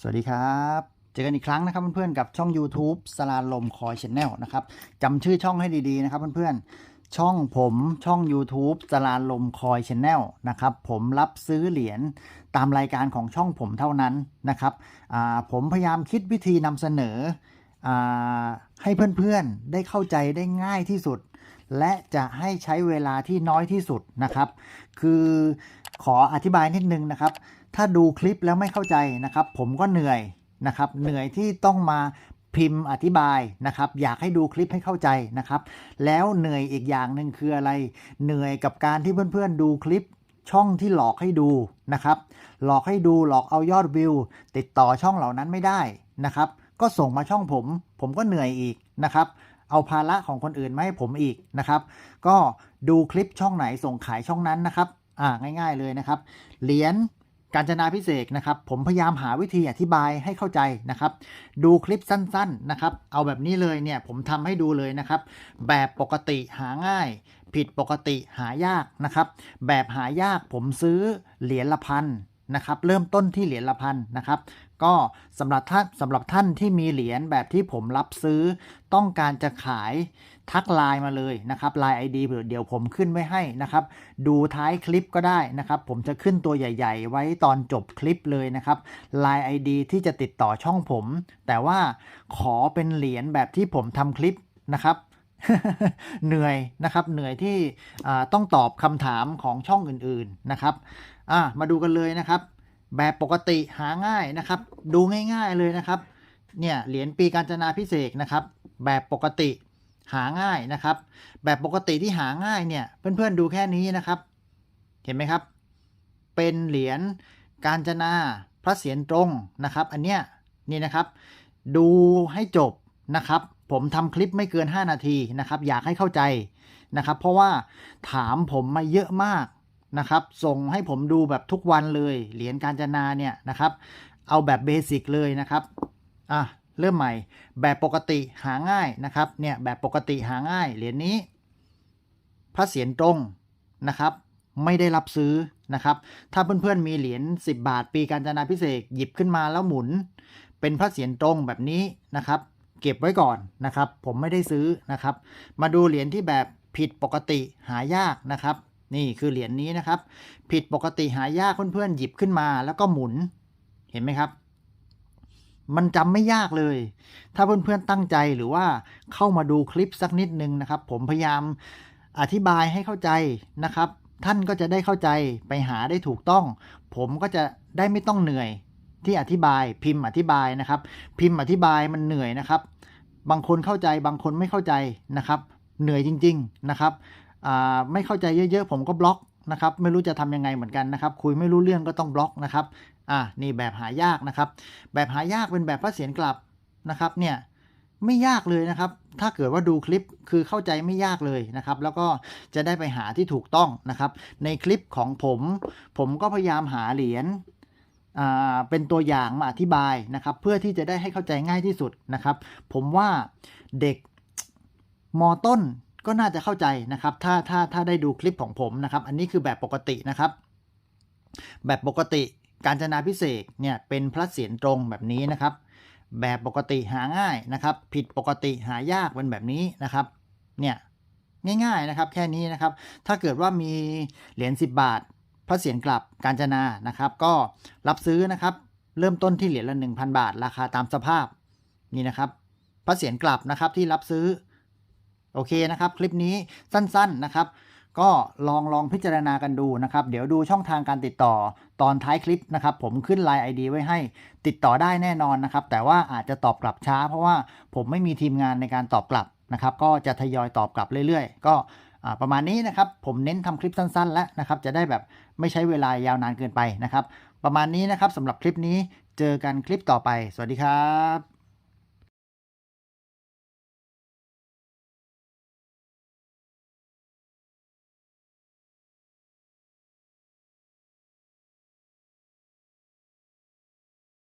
สวัสดีครับ เจอกันอีกครั้งนะครับเพื่อนๆกับช่อง YouTube สลาลมคอยชแนลนะครับจำชื่อช่องให้ดีๆนะครับเพื่อนๆช่องผมช่อง YouTube สลาลมคอยชแนลนะครับผมรับซื้อเหรียญตามรายการของช่องผมเท่านั้นนะครับผมพยายามคิดวิธีนำเสนออให้เพื่อนๆได้เข้าใจได้ง่ายที่สุด และจะให้ใช้เวลาที่น้อยที่สุดนะครับ คือ ขออธิบายนิดนึงนะครับ ถ้าดูคลิปแล้วไม่เข้าใจนะครับ ผมก็เหนื่อยนะครับ เหนื่อยที่ต้องมาพิมพ์อธิบายนะครับ อยากให้ดูคลิปให้เข้าใจนะครับ แล้วเหนื่อยอีกอย่างหนึ่งคืออะไร เหนื่อยกับการที่เพื่อนๆดูคลิปช่องที่หลอกให้ดูนะครับ หลอกให้ดูหลอกเอายอดวิว ติดต่อช่องเหล่านั้นไม่ได้นะครับ ก็ส่งมาช่องผม ผมก็เหนื่อยอีกนะครับ เอาภาระของคนอื่นมาให้ผมอีกนะครับ ก็ดูคลิปช่องไหนส่งขายช่องนั้นนะครับ อ่าง่าย ๆเลยนะครับ เหรียญกาญจนาพิเศษนะครับ ผมพยายามหาวิธีอธิบายให้เข้าใจนะครับ ดูคลิปสั้นๆนะครับ เอาแบบนี้เลยเนี่ยผมทำให้ดูเลยนะครับ แบบปกติหาง่าย ผิดปกติหายากนะครับ แบบหายากผมซื้อเหรียญละพัน นะครับเริ่มต้นที่เหรียญละพันนะครับ ก็สำหรับท่านสำหรับท่านที่มีเหรียญแบบที่ผมรับซื้อ ต้องการจะขายทักไลน์มาเลยนะครับไลน์ ID เดี๋ยวผมขึ้นไว้ให้นะครับ ดูท้ายคลิปก็ได้นะครับ ผมจะขึ้นตัวใหญ่ ๆ ไว้ตอนจบคลิปเลยนะครับไลน์ ID ที่จะติดต่อช่องผม แต่ว่าขอเป็นเหรียญแบบที่ผมทำคลิปนะครับเหนื่อยนะครับเหนื่อยที่ต้องตอบคำถามของช่องอื่นๆนะครับ อะมาดูกันเลยนะครับ แบบปกติหาง่ายนะครับ ดูง่ายๆเลยนะครับ เนี่ยเหรียญปีการจนาพิเศษนะครับ แบบปกติหาง่ายนะครับ แบบปกติที่หาง่ายเนี่ย เพื่อนๆดูแค่นี้นะครับ เห็นไหมครับ เป็นเหรียญการจนาพระเศียรตรงนะครับ อันเนี้ยนี่นะครับ ดูให้จบนะครับ ผมทำคลิปไม่เกิน 5 นาทีนะครับ อยากให้เข้าใจนะครับ เพราะว่าถามผมมาเยอะมาก นะครับ ส่งให้ผมดูแบบทุกวันเลย เหรียญการจนาเนี่ยนะครับ เอาแบบเบสิกเลยนะครับ อะ เริ่มใหม่ แบบปกติหาง่ายนะครับ เนี่ยแบบปกติหาง่าย เหรียญนี้ พระเศียรตรงนะครับ ไม่ได้รับซื้อนะครับ ถ้าเพื่อนๆมีเหรียญ10 บาท ปีการจนาพิเศษหยิบขึ้นมาแล้วหมุน เป็นพระเศียรตรงแบบนี้นะครับ เก็บไว้ก่อนนะครับ ผมไม่ได้ซื้อนะครับ มาดูเหรียญที่แบบผิดปกติหายากนะครับ นี่คือเหรียญนี้นะครับ ผิดปกติหายากเพื่อนๆหยิบขึ้นมาแล้วก็หมุนเห็นไหมครับ มันจำไม่ยากเลย ถ้าเพื่อนๆตั้งใจหรือว่าเข้ามาดูคลิปสักนิดนึงนะครับ ผมพยายามอธิบายให้เข้าใจนะครับ ท่านก็จะได้เข้าใจไปหาได้ถูกต้อง ผมก็จะได้ไม่ต้องเหนื่อยที่อธิบายพิมพ์อธิบายนะครับ พิมพ์อธิบายมันเหนื่อยนะครับ บางคนเข้าใจบางคนไม่เข้าใจนะครับ เหนื่อยจริง ๆนะครับ ไม่เข้าใจเยอะๆ ผมก็บล็อกนะครับ ไม่รู้จะทำยังไงเหมือนกันนะครับ คุยไม่รู้เรื่องก็ต้องบล็อกนะครับ อ่านี่แบบหายากนะครับ แบบหายากเป็นแบบพระเศียรกลับนะครับ เนี่ยไม่ยากเลยนะครับ ถ้าเกิดว่าดูคลิปคือเข้าใจไม่ยากเลยนะครับ แล้วก็จะได้ไปหาที่ถูกต้องนะครับ ในคลิปของผม ผมก็พยายามหาเหรียญอ่าเป็นตัวอย่างมาอธิบายนะครับ เพื่อที่จะได้ให้เข้าใจง่ายที่สุดนะครับ ผมว่าเด็กมต้น ก็น่าจะเข้าใจนะครับ ถ้าถ้าถ้าได้ดูคลิปของผมนะครับ อันนี้คือแบบปกตินะครับ แบบปกติการจนาพิเศษเนี่ยเป็นพระเศียรตรงแบบนี้นะครับ แบบปกติหาง่ายนะครับ ผิดปกติหายากเป็นแบบนี้นะครับ เนี่ยง่ายๆนะครับ แค่นี้นะครับ ถ้าเกิดว่ามีเหรียญ10 บาท พระเศียรกลับการจนานะครับ ก็รับซื้อนะครับ เริ่มต้นที่เหรียญละ 1,000 บาท ราคาตามสภาพนี่นะครับ พระเศียรกลับนะครับที่รับซื้อ โอเคนะครับ คลิปนี้สั้นๆนะครับ ก็ลองลองพิจารณากันดูนะครับ เดี๋ยวดูช่องทางการติดต่อตอนท้ายคลิปนะครับ ผมขึ้น Line ID ไว้ให้ติดต่อได้แน่นอนนะครับ แต่ว่าอาจจะตอบกลับช้า เพราะว่าผมไม่มีทีมงานในการตอบกลับนะครับ ก็จะทยอยตอบกลับเรื่อยๆ ก็ประมาณนี้นะครับ ผมเน้นทำคลิปสั้น ๆ แล้วนะครับ จะได้แบบไม่ใช้เวลายาวนานเกินไปนะครับ ประมาณนี้นะครับสำหรับคลิปนี้เจอกันคลิปต่อไป สวัสดีครับ